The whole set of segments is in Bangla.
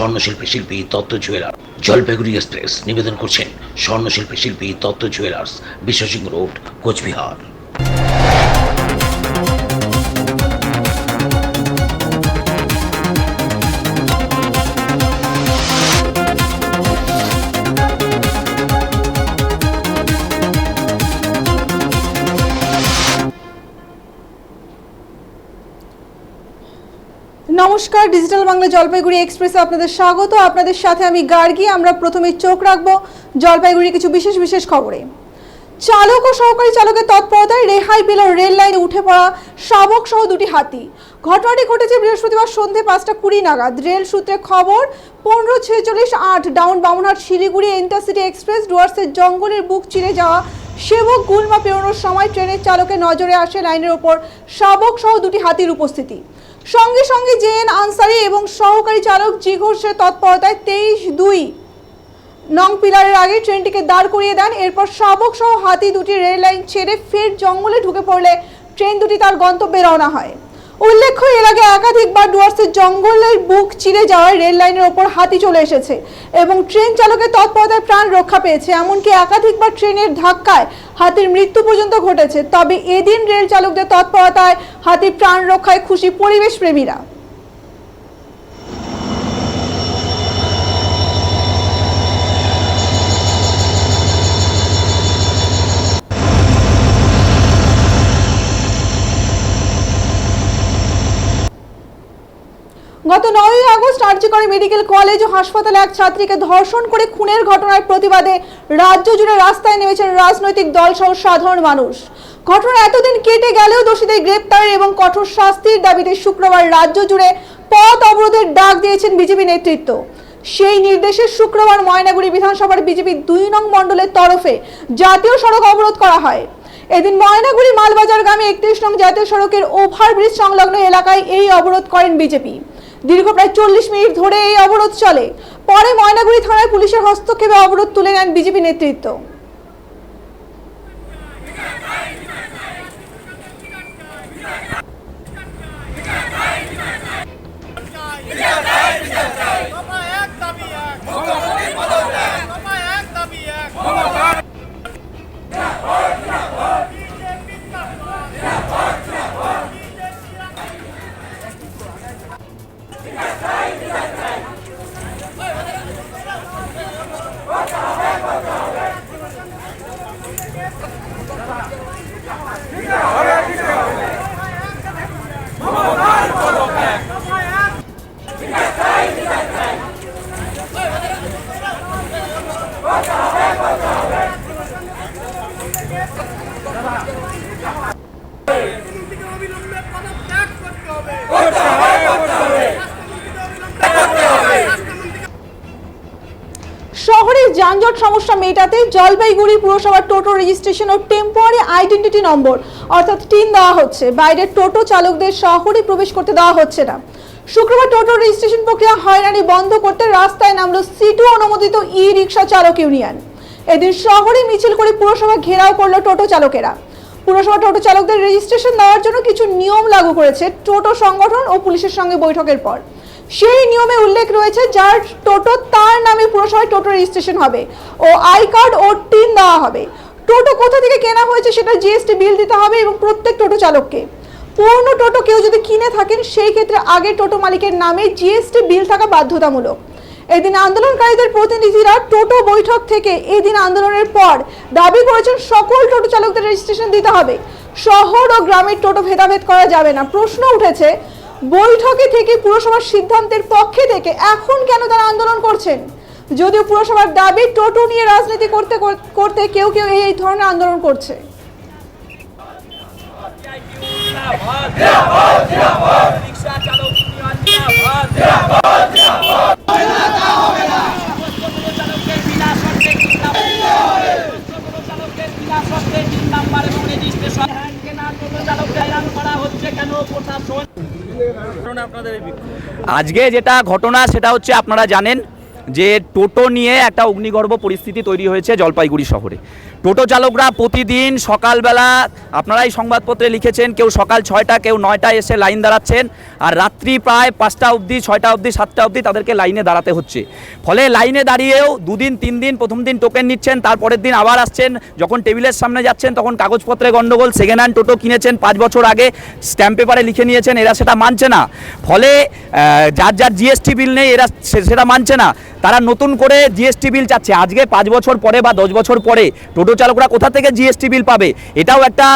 স্বর্ণশিল্পী শিল্পী তত্ত্ব জুয়েলার জলপাইগুড়ি এক্সপ্রেস। নিবেদন করছেন স্বর্ণশিল্পী শিল্পী তত্ত্ব জুয়েলার্স, বিশ্বসিংহ রোড, কোচবিহার। নমস্কার, ডিজিটাল বাংলা জলপাইগুড়ি এক্সপ্রেসে আপনাদের স্বাগত। আপনাদের সাথে আমি গার্গী, আমরা প্রথমে চোখ রাখব জলপাইগুড়ির কিছু বিশেষ বিশেষ খবরে। চালক ও সহকারী চালকের তৎপরতায় রেহাই পেল রেল লাইনে উঠে পড়া শাবক সহ দুটি হাতি। ঘটনাটি ঘটেছে বৃহস্পতিবার সন্ধে পাঁচটা কুড়ি নাগাদ। রেল সূত্রে খবর, পনেরো ছেচল্লিশ আট down Bamanhat Siliguri intercity express ডুয়ার্সের জঙ্গলের বুক চিরে যাওয়া সেবক গুলমা পেরোনোর সময় ট্রেনের চালকের নজরে আসে লাইনের ওপর শাবক সহ দুটি হাতির উপস্থিতি। সঙ্গে সঙ্গে জেএন আনসারি এবং সহকারী চালক জি ঘোষের তৎপরতায় তেইশ দুই নং পিলারের আগে ট্রেনটিকে দাঁড় করিয়ে দেন। এরপর শাবক সহ হাতি দুটি রেল লাইন ছেড়ে ফের জঙ্গলে ঢুকে পড়লে ট্রেন দুটি তার গন্তব্যে রওনা হয়। উল্লেখ্য, এর আগে একাধিকবার ডুয়ার্সের জঙ্গলের বুক চিরে যাওয়ায় রেল লাইনের ওপর হাতি চলে এসেছে এবং ট্রেন চালকের তৎপরতায় প্রাণ রক্ষা পেয়েছে। এমনকি একাধিকবার ট্রেনের ধাক্কায় হাতির মৃত্যু পর্যন্ত ঘটেছে। তবে এদিন রেল চালকদের তৎপরতায় হাতির প্রাণ রক্ষায় খুশি পরিবেশ প্রেমীরা গত নয়ই আগস্ট আর্যকরে মেডিকেল কলেজ ও হাসপাতালে এক ছাত্রীকে ধর্ষণ করে খুনের ঘটনার প্রতিবাদে রাজ্য জুড়ে রাস্তায় নেমেছেন রাজনৈতিক দল সহ সাধারণ মানুষ। ঘটনা এতদিন কেটে গেলেও দোষীদের গ্রেপ্তার এবং কঠোর শাস্তির দাবিতে শুক্রবার রাজ্য জুড়ে পথ অবরোধের ডাক দিয়েছেন বিজেপি নেতৃত্ব। সেই নির্দেশে শুক্রবার ময়নাগুড়ি বিধানসভার বিজেপি দুই নং মণ্ডলের তরফে জাতীয় সড়ক অবরোধ করা হয়। এদিন ময়নাগুড়ি মালবাজার গ্রামে একত্রিশ নং জাতীয় সড়কের ওভারব্রিজ সংলগ্ন এলাকায় এই অবরোধ করেন বিজেপি। দীর্ঘ প্রায় চল্লিশ মিনিট ধরে এই অবরোধ চলে পরে ময়নাগুড়ি থানায় পুলিশের হস্তক্ষেপে অবরোধ তুলে নেন বিজেপি নেতৃত্ব দফা এক দাবি এক রাষ্ট্রমন্ত্রীকে অবিলম্বে পদত্যাগ করতে হবে রাষ্ট্রমন্ত্রীকে অবিলম্বে করতে হবে রাষ্ট্রমন্ত্রীকে শহরের যানজট সমস্যা মেটাতে জলপাইগুড়ি পুরসভার টোটো রেজিস্ট্রেশন ও টেম্পোয়ারি আইডেন্টিটি নম্বর অর্থাৎ টিন দেওয়া হচ্ছে। বাইরের টোটো চালকদের শহরে প্রবেশ করতে দেওয়া হচ্ছে না। শুক্রবার টোটো রেজিস্ট্রেশন প্রক্রিয়া হয়রানি বন্ধ করতে রাস্তায় নামলো সিটু অনুমোদিত ই রিক্সা চালক ইউনিয়ন। এদিন শহরে মিছিল করে পুরসভা ঘেরাও করল টোটো চালকেরা। পুরসভা টোটো চালকদের রেজিস্ট্রেশন দেওয়ার জন্য কিছু নিয়ম লাগু করেছে টোটো সংগঠন ও পুলিশের সঙ্গে বৈঠকের পর। সেই নিয়মে উল্লেখ রয়েছে, যার টোটো তার নামে পুরসভায় টোটো রেজিস্ট্রেশন হবে ও আই কার্ড ও টিন দেওয়া হবে। টোটো কোথা থেকে কেনা হয়েছে সেটা জিএসটি বিল দিতে হবে এবং প্রত্যেক টোটো চালককে। পুরনো টোটো কেউ যদি কিনে থাকেন, সেই ক্ষেত্রে আগে টোটো মালিকের নামে জিএসটি বিল থাকা বাধ্যতামূলক। এদিন আন্দোলনকারীদের প্রতিনিধিরা টোটো বৈঠক থেকে এদিন আন্দোলনের পর দাবি করেছেন, সকল টোটো চালকদের রেজিস্ট্রেশন দিতে হবে। শহর ও গ্রামের টোটো ভেদাভেদ করা যাবে না। প্রশ্ন উঠেছে বৈঠকে থেকে পুরসভার সিদ্ধান্তের পক্ষে থেকে এখন কেন তারা আন্দোলন করছেন যদিও পুরসভার দাবি টোটো নিয়ে রাজনীতি করতে করতে কেউ কেউ এই ধরনের আন্দোলন করছে আজকে যেটা ঘটনা, সেটা হচ্ছে আপনারা জানেন যে টোটো নিয়ে একটা অগ্নিগর্ভ পরিস্থিতি তৈরি হয়েছে জলপাইগুড়ি শহরে। টোটো চালকরা প্রতিদিন সকালবেলা, আপনারাই সংবাদপত্রে লিখেছেন, কেউ সকাল ছয়টা, কেউ নয়টায় এসে লাইন দাঁড়াচ্ছেন, আর রাত্রি প্রায় পাঁচটা অবধি, ছয়টা অবধি, সাতটা অবধি তাদেরকে লাইনে দাঁড়াতে হচ্ছে। ফলে লাইনে দাঁড়িয়েও দুদিন, তিন দিন, প্রথম দিন টোকেন নিচ্ছেন, তারপরের দিন আবার আসছেন, যখন টেবিলের সামনে যাচ্ছেন, তখন কাগজপত্রে গন্ডগোল, সেকেন্ড হ্যান্ড টোটো কিনেছেন, পাঁচ বছর আগে স্ট্যাম্প পেপারে লিখে নিয়েছেন, এরা সেটা মানছে না। ফলে যার যার জিএসটি বিল নেই, এরা সেটা মানছে না। তারা নতুন করে জিএসটি বিল চাচ্ছে। আজকে পাঁচ বছর পরে বা দশ বছর পরে টোটো চালকরা কোথা থেকে জিএসটি বিল পাবে? এটাও একটা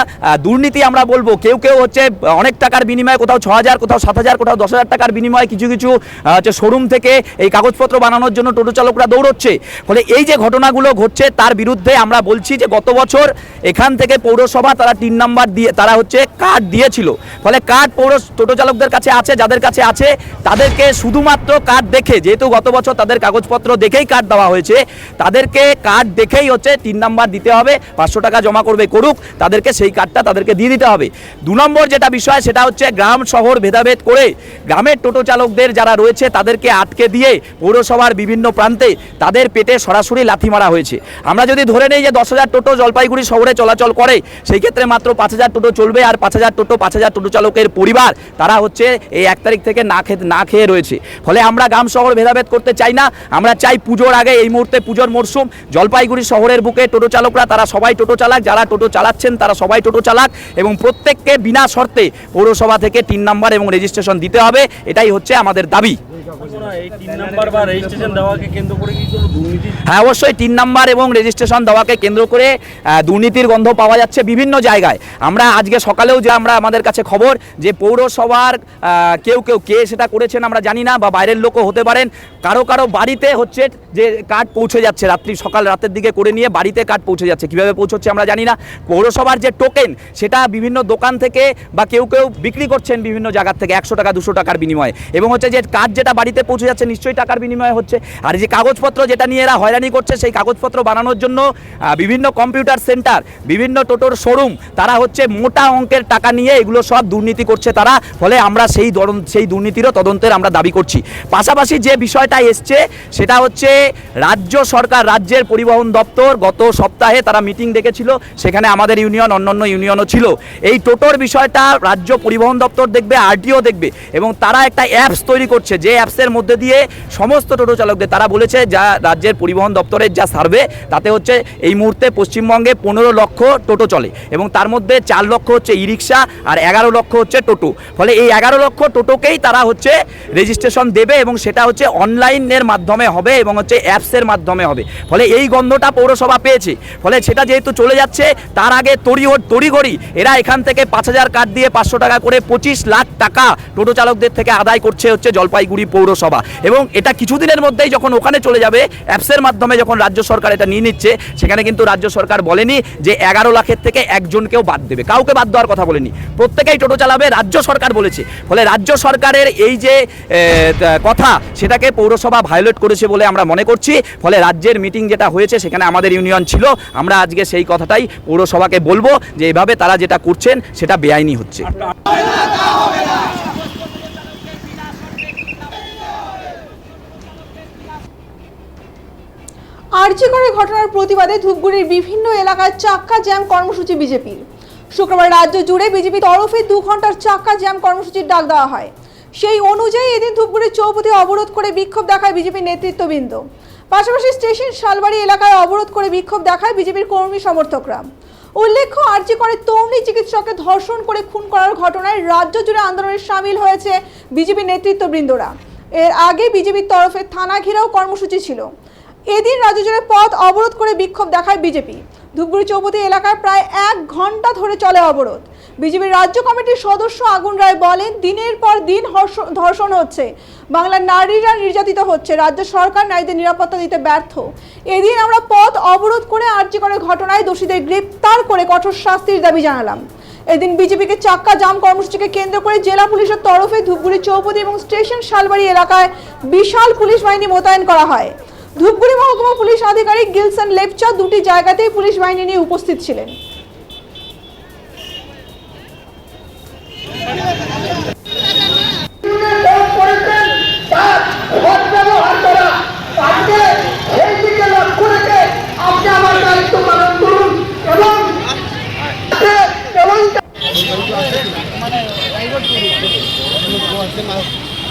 দুর্নীতি আমরা বলব। কেউ কেউ হচ্ছে অনেক টাকার বিনিময়ে, কোথাও ছ হাজার, কোথাও সাত হাজার, কোথাও দশ হাজার টাকার বিনিময়ে কিছু কিছু হচ্ছে শোরুম থেকে এই কাগজপত্র বানানোর জন্য টোটো চালকরা দৌড়চ্ছে। ফলে এই যে ঘটনাগুলো ঘটছে, তার বিরুদ্ধে আমরা বলছি যে গত বছর এখান থেকে পৌরসভা তারা তিন নাম্বার দিয়ে, তারা হচ্ছে কার্ড দিয়েছিল। ফলে কার্ড পৌর টোটো চালকদের কাছে আছে, যাদের কাছে আছে, তাদেরকে শুধুমাত্র কার্ড দেখে, যেহেতু গত বছর তাদের কাগজপত্র দেখেই কার্ড দেওয়া হয়েছে, তাদেরকে কার্ড দেখেই হচ্ছে তিন নাম্বার দিতে হবে, পাঁচশো টাকা জমা করবে করুক, তাদেরকে সেই কার্ডটা তাদেরকে দিয়ে দিতে হবে। দু নম্বর যেটা বিষয়, সেটা হচ্ছে গ্রাম শহর ভেদাভেদ করে গ্রামের টোটো চালকদের যারা রয়েছে, তাদেরকে আটকে দিয়ে পৌরসভার বিভিন্ন প্রান্তে তাদের পেটে সরাসরি লাথি মারা হয়েছে। আমরা যদি ধরে নেই যে দশ হাজার টোটো জলপাইগুড়ি শহরে চলাচল করে, সেই ক্ষেত্রে মাত্র পাঁচ হাজার টোটো চলবে আর পাঁচ হাজার টোটো, পাঁচ হাজার টোটো চালকের পরিবার, তারা হচ্ছে এই এক তারিখ থেকে না খেতে না খেয়ে রয়েছে। ফলে আমরা গ্রাম শহর ভেদাভেদ করতে চাই না, আমরা চাই পুজোর আগে এই মুহূর্তে পুজোর মরশুম জলপাইগুড়ি শহরের বুকে টোটো চালকরা তারা সবাই টোটো চালাক, যারা টোটো চালাচ্ছেন তারা সবাই টোটো চালাক এবং প্রত্যেককে বিনা শর্তে পৌরসভা থেকে তিন নাম্বার এবং রেজিস্ট্রেশন দিতে হবে। এটাই হচ্ছে আমাদের দাবি। হ্যাঁ অবশ্যই তিন নাম্বার এবং রেজিস্ট্রেশন দেওয়াকে কেন্দ্র করে দুর্নীতির গন্ধ পাওয়া যাচ্ছে বিভিন্ন জায়গায়। আমরা আজকে সকালেও যে আমরা আমাদের কাছে খবর যে পৌরসভার কেউ কেউ কে সেটা করেছেন আমরা জানি না বা বাইরের লোকও হতে পারেন। কারও কারও বাড়িতে হচ্ছে যে কার্ড পৌঁছে যাচ্ছে রাত্রি সকাল রাতের দিকে করে নিয়ে বাড়িতে কার্ড পৌঁছে যাচ্ছে। কীভাবে পৌঁছচ্ছে আমরা জানি না। পৌরসভার যে টোকেন সেটা বিভিন্ন দোকান থেকে বা কেউ কেউ বিক্রি করছেন বিভিন্ন জায়গার থেকে, একশো টাকা, দুশো টাকার বিনিময়ে। এবং হচ্ছে যে কার্ড যেটা বাড়িতে পৌঁছে যাচ্ছে, নিশ্চয়ই টাকার বিনিময়ে হচ্ছে। আর যে কাগজপত্র যেটা নিয়ে এরা হয়রানি করছে, সেই কাগজপত্র বানানোর জন্য বিভিন্ন কম্পিউটার সেন্টার, বিভিন্ন টোটোর শোরুম, তারা হচ্ছে মোটা অঙ্কের টাকা নিয়ে এগুলো সব দুর্নীতি করছে তারা। ফলে আমরা সেই সেই দুর্নীতিরও তদন্তের আমরা দাবি করছি। পাশাপাশি যে বিষয়টা এসছে, সেটা হচ্ছে রাজ্য সরকার, রাজ্যের পরিবহন দপ্তর গত সপ্তাহে তারা মিটিং ডেকেছিল, সেখানে আমাদের ইউনিয়ন, অন্যান্য ইউনিয়নও ছিল। এই টোটোর বিষয়টা রাজ্য পরিবহন দপ্তর দেখবে, আরটিও দেখবে, এবং তারা একটা অ্যাপস তৈরি করছে যে অ্যাপসের মধ্যে দিয়ে সমস্ত টোটো চালকদের, তারা বলেছে যা রাজ্যের পরিবহন দপ্তরের যা সার্ভে, তাতে হচ্ছে এই মুহূর্তে পশ্চিমবঙ্গে পনেরো লক্ষ টোটো চলে এবং তার মধ্যে চার লক্ষ হচ্ছে ই রিক্সা আর এগারো লক্ষ হচ্ছে টোটো। ফলে এই এগারো লক্ষ টোটোকেই তারা হচ্ছে রেজিস্ট্রেশন দেবে এবং সেটা হচ্ছে অনলাইনের মাধ্যমে হবে এবং হচ্ছে অ্যাপসের মাধ্যমে হবে। ফলে এই গন্ধটা পৌরসভা পেয়েছে। ফলে সেটা যেহেতু চলে যাচ্ছে, তার আগে তড়ি তড়িঘড়ি, এরা এখান থেকে পাঁচ হাজার কার্ড দিয়ে পাঁচশো টাকা করে পঁচিশ লাখ টাকা টোটো চালকদের থেকে আদায় করছে হচ্ছে জলপাইগুড়ি পৌরসভা। এবং এটা কিছুদিনের মধ্যেই যখন ওখানে চলে যাবে, অ্যাপসের মাধ্যমে যখন রাজ্য সরকার এটা নিয়ে নিচ্ছে, সেখানে কিন্তু রাজ্য সরকার বলেনি যে এগারো লাখের থেকে একজনকেও বাদ দেবে। কাউকে বাদ দেওয়ার কথা বলেনি। প্রত্যেকেই টোটো চালাবে, রাজ্য সরকার বলেছে। ফলে রাজ্য সরকারের এই যে কথা, সেটাকে পৌরসভা ভায়োলেট করেছে বলে আমরা মনে করছি। ফলে রাজ্যের মিটিং যেটা হয়েছে, সেখানে আমাদের ইউনিয়ন ছিল। আমরা আজকে সেই কথাটাই পৌরসভাকে বলব যে, এভাবে তারা যেটা করছেন, সেটা বেআইনি হচ্ছে। আর্যিকরের ঘটনার প্রতিবাদে ধূপগুড়ির বিভিন্ন এলাকায় চাক্কা জ্যাম কর্মসূচি বিজেপির। শুক্রবার রাজ্য জুড়ে বিজেপি তরফে দু ঘণ্টার চাক্কা জ্যাম কর্মসূচির ডাক দেওয়া হয়। সেই অনুযায়ী এদিন ধূপগুড়ির চৌপতি অবরোধ করে বিক্ষোভ দেখায় বিজেপির নেতৃত্ববৃন্দ। পাশাপাশি স্টেশন শালবাড়ি এলাকায় অবরোধ করে বিক্ষোভ দেখায় বিজেপির কর্মী সমর্থকরা। উল্লেখ্য আর্জি করে তরুণী চিকিৎসককে ধর্ষণ করে খুন করার ঘটনায় রাজ্য জুড়ে আন্দোলনে সামিল হয়েছে বিজেপি নেতৃত্ববৃন্দরা। এর আগে বিজেপির তরফে থানা ঘেরাও কর্মসূচি ছিল। এদিন রাজ্য জুড়ে পথ অবরোধ করে বিক্ষোভ দেখায় বিজেপি। ধূপগুড়ি চৌপতি এলাকায় প্রায় এক ঘণ্টা ধরে চলে অবরোধ। বিজেপির রাজ্য কমিটির সদস্য আগুন রায় বলেন, দিনের পর দিন ধর্ষণ হচ্ছে। বাংলার নারীরা নির্যাতিত হচ্ছে, রাজ্য সরকার নারীদের নিরাপত্তা দিতে ব্যর্থ। এদিন আমরা পথ অবরোধ করে আর্জি করে ঘটনায় দোষীদের গ্রেপ্তার করে কঠোর শাস্তির দাবি জানালাম। এদিন বিজেপিকে চাক্কা জাম কর্মসূচিকে কেন্দ্র করে জেলা পুলিশের তরফে ধূপগুড়ি চৌপতি এবং স্টেশন শালবাড়ি এলাকায় বিশাল পুলিশ বাহিনী মোতায়েন করা হয়। ধূপগুড়ি মহকুমা পুলিশ আধিকারিক গিলসন লেপচা দুটি জায়গাতেই পুলিশ বাহিনী নিয়ে উপস্থিত ছিলেন। মানে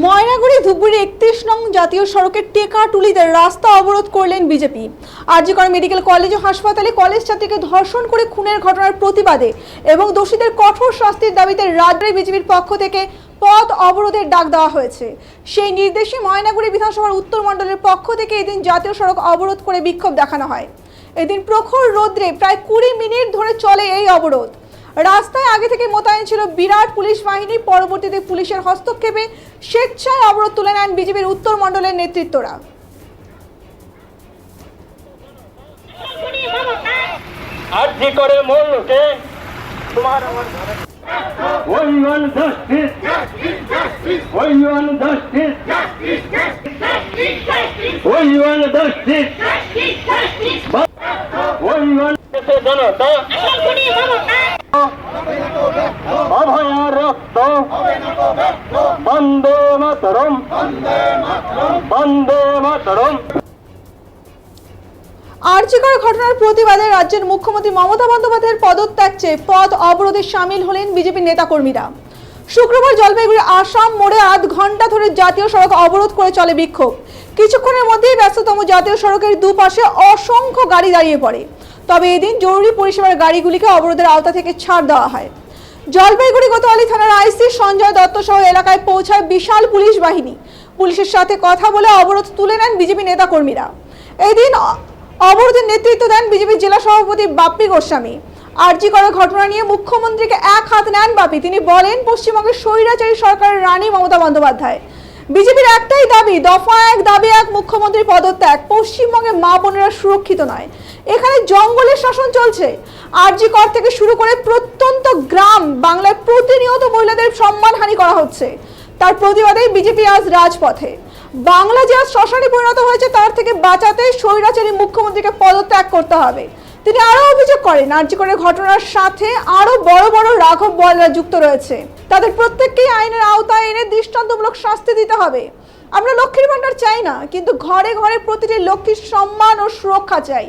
ময়নাগুড়ি ধুপগুড়ি একত্রিশ নং জাতীয় সড়কের টেকাটুলিতে রাস্তা অবরোধ করলেন বিজেপি। আরজিকর মেডিকেল কলেজ ও হাসপাতালে কলেজ ছাত্রীকে ধর্ষণ করে খুনের ঘটনার প্রতিবাদে এবং দোষীদের কঠোর শাস্তির দাবিতে রাজ্যে বিজেপির পক্ষ থেকে পথ অবরোধের ডাক দেওয়া হয়েছে। সেই নির্দেশে ময়নাগুড়ি বিধানসভার উত্তর মণ্ডলের পক্ষ থেকে এদিন জাতীয় সড়ক অবরোধ করে বিক্ষোভ দেখানো হয়। এদিন প্রখর রোদ্রে প্রায় কুড়ি মিনিট ধরে চলে এই অবরোধ। রাস্তায় আগে থেকে মোতায়েন ছিল বিরাট পুলিশ বাহিনী পরবর্তীতে পুলিশের হস্তক্ষেপে স্বেচ্ছায় অবরোধ তুলে নেন বিজেপির উত্তর মণ্ডলের নেতৃত্বরা আর্জি করে মূলকে তোমার ওই ওয়ান জাস্টিস ওই ওয়ান জাস্টিস ওই ওয়ান জাস্টিস ওই ওয়ান জনতা অভয়া বন্দে মাতরম। বন্দে মাতরম। ঘটনার প্রতিবাদে রাজ্যের মুখ্যমন্ত্রী মমতা বন্দ্যোপাধ্যায়ের পদত্যাগ চেয়ে পদ অবরোধে সামিল হলেন বিজেপির নেতাকর্মীরা। শুক্রবার জলপাইগুড়ি আসাম মোড়ে আধ ঘণ্টা ধরে জাতীয় সড়ক অবরোধ করে চলে বিক্ষোভ। কিছুক্ষণের মধ্যেই ব্যস্ততম জাতীয় সড়কের দুপাশে অসংখ্য গাড়ি দাঁড়িয়ে পড়ে। তবে এদিন জরুরি পরিষেবার গাড়িগুলিকে অবরোধের আওতা থেকে ছাড় দেওয়া হয়। জলপাইগুড়ি কোতোয়ালি থানার আইসি সঞ্জয় দত্ত সহ এলাকায় পৌঁছায় বিশাল পুলিশ বাহিনী। পুলিশের সাথে কথা বলে অবরোধ তুলে নেন বিজেপি নেতাকর্মীরা। এদিন অবরোধের নেতৃত্ব দেন বিজেপি জেলা সভাপতি বাপ্পি গোস্বামী। আরজি করা ঘটনা নিয়ে মুখ্যমন্ত্রীকে এক হাত নেন বাপি তিনি বলেন, পশ্চিমবঙ্গের স্বৈরাচারী সরকারের রানী মমতা বন্দ্যোপাধ্যায়। বিজেপির একটাই দাবি, দফা এক, দাবি এক, মুখ্যমন্ত্রীর পদত্যাগ। পশ্চিমবঙ্গে মা বোনেরা সুরক্ষিত নয়। এখানে জঙ্গলের শাসন চলছে। আরজি কর থেকে শুরু করে প্রত্যন্ত গ্রাম বাংলায় প্রতিনিয়ত মহিলাদের সম্মানহানি করা হচ্ছে। তার প্রতিবাদে বিজেপি আজ রাজপথে। বাংলা যে আজ শ্মশানে পরিণত হয়েছে, তার থেকে বাঁচাতে স্বৈরাচারী মুখ্যমন্ত্রীকে পদত্যাগ করতে হবে। তিনি আরও অভিযোগ করেন আর্যিকরের ঘটনার সাথে আরও বড় বড় রাঘব বলরা যুক্ত রয়েছে। তাদের প্রত্যেককেই আইনের আওতায় এনে দৃষ্টান্তমূলক শাস্তি দিতে হবে। আমরা লক্ষ্মীর ভাণ্ডার চাই না, কিন্তু ঘরে ঘরে প্রতিটি লক্ষ্মীর সম্মান ও সুরক্ষা চাই।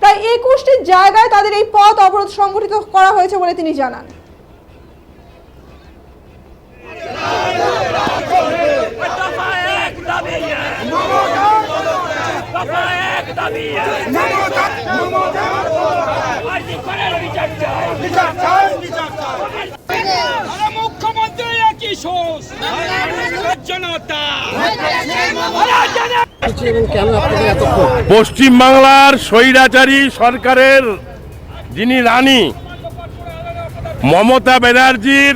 প্রায় একুশটি জায়গায় তাদের এই পথ অবরোধ সংগঠিত করা হয়েছে বলে তিনি জানান। শোষ জনতা পশ্চিমবাংলার স্বৈরাচারী সরকারের যিনি রানী মমতা ব্যানার্জির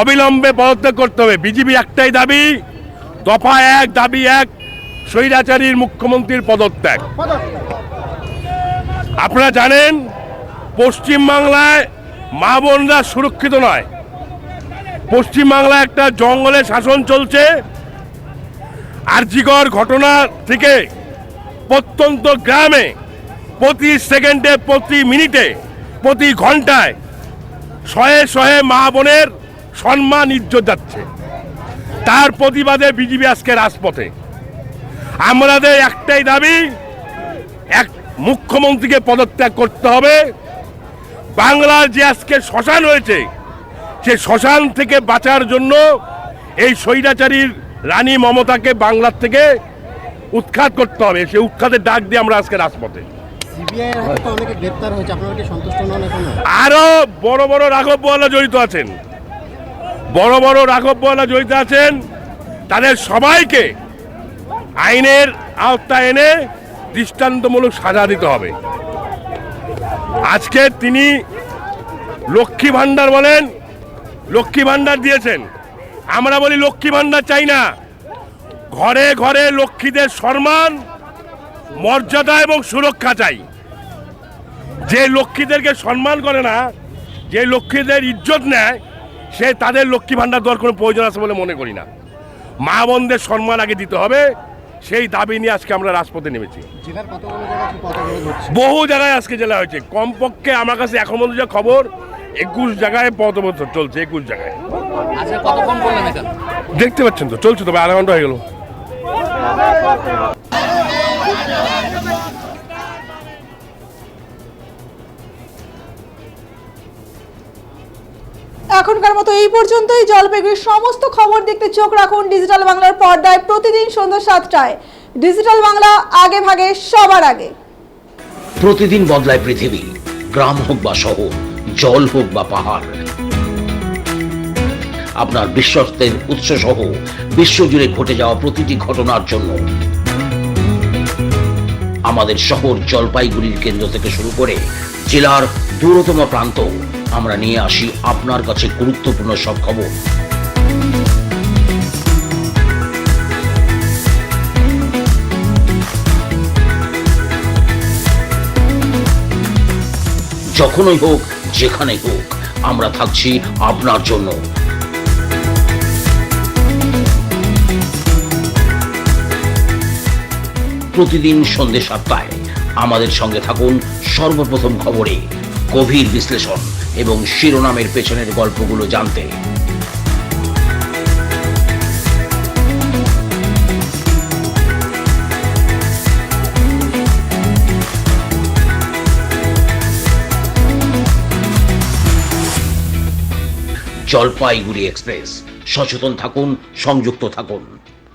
অবিলম্বে পদত্যাগ করতে হবে। বিজেপি একটাই দাবি, দফা এক, দাবি এক স্বৈরাচারীর মুখ্যমন্ত্রীর পদত্যাগ। আপনারা জানেন, পশ্চিমবাংলায় মা বোনরা সুরক্ষিত নয়। পশ্চিমবাংলায় একটা জঙ্গলে শাসন চলছে। আর্জিকর ঘটনা থেকে প্রত্যন্ত গ্রামে প্রতি সেকেন্ডে, প্রতি মিনিটে, প্রতি ঘন্টায় শয়ে শয়ে মা বোনের সম্মান ইজ্জত যাচ্ছে। তার প্রতিবাদে বিজেপি আজকে রাজপথে। আমাদের একটাই দাবি এক মুখ্যমন্ত্রীকে পদত্যাগ করতে হবে। বাংলার যে আজকে শ্মশান হয়েছে সে শ্মশান থেকে বাঁচার জন্য এই স্বৈরাচারীর রানী মমতাকে বাংলার থেকে উৎখাত করতে হবে। সে উৎখাতের ডাক দিয়ে আমরা আজকে রাজপথে। আরও বড় বড় রাঘব বোয়ালা জড়িত আছেন। বড় বড় রাঘব বোয়ালা জড়িত আছেন। তাদের সবাইকে আইনের আওতায় এনে দৃষ্টান্তমূলক সাজা দিতে হবে। আজকে তিনি লক্ষ্মী ভাণ্ডার বলেন, লক্ষ্মী ভাণ্ডার দিয়েছেন। আমরা বলি লক্ষ্মী ভাণ্ডার চাই না। ঘরে ঘরে লক্ষ্মীদের সম্মান, মর্যাদা এবং সুরক্ষা চাই। যে লক্ষ্মীদেরকে সম্মান করে না, যে লক্ষ্মীদের ইজ্জত নেয়, সে তাদের লক্ষ্মী ভাণ্ডার দেওয়ার কোনো প্রয়োজন আছে বলে মনে করি না। মা বোনদের সম্মান আগে দিতে হবে। সেই দাবি নিয়ে আজকে আমরা রাজপথে নেমেছি। বহু জায়গায় আজকে জেলা হয়েছে। কমপক্ষে আমার কাছে এখন পর্যন্ত যা খবর একুশ জায়গায় পথবছর চলছে একুশ জায়গায়। দেখতে পাচ্ছেন তো চলছে তবে আধা ঘণ্টা হয়ে গেল। এখনকার মতো এই পর্যন্তই। জলপাইগুড়ির সমস্ত খবর দেখতে চোখ রাখুন ডিজিটাল বাংলার পর্দায় প্রতিদিন সন্ধ্যা সাতটায়। ডিজিটাল বাংলা আগে ভাগে, সবার আগে। প্রতিদিন বদলায় পৃথিবী। গ্রাম হোক বা শহর, জল হোক বা পাহাড়। আপনার বিশ্বস্তের উৎস সহ বিশ্বজুড়ে ঘটে যাওয়া প্রতিটি ঘটনার জন্য আমাদের শহর জলপাইগুড়ির কেন্দ্র থেকে শুরু করে জেলার দূরতম প্রান্ত আমরা নিয়ে আসি আপনার কাছে গুরুত্বপূর্ণ সব খবর। যখনই হোক যেখানেই হোক, আমরা থাকছি আপনার জন্য। প্রতিদিন সন্ধ্যে সাতটায় আমাদের সঙ্গে থাকুন সর্বপ্রথম খবরে গভীর বিশ্লেষণ এবং শিরোনামের পেছনের গল্পগুলো জানতে। জলপাইগুড়ি এক্সপ্রেস। সচেতন থাকুন সংযুক্ত থাকুন।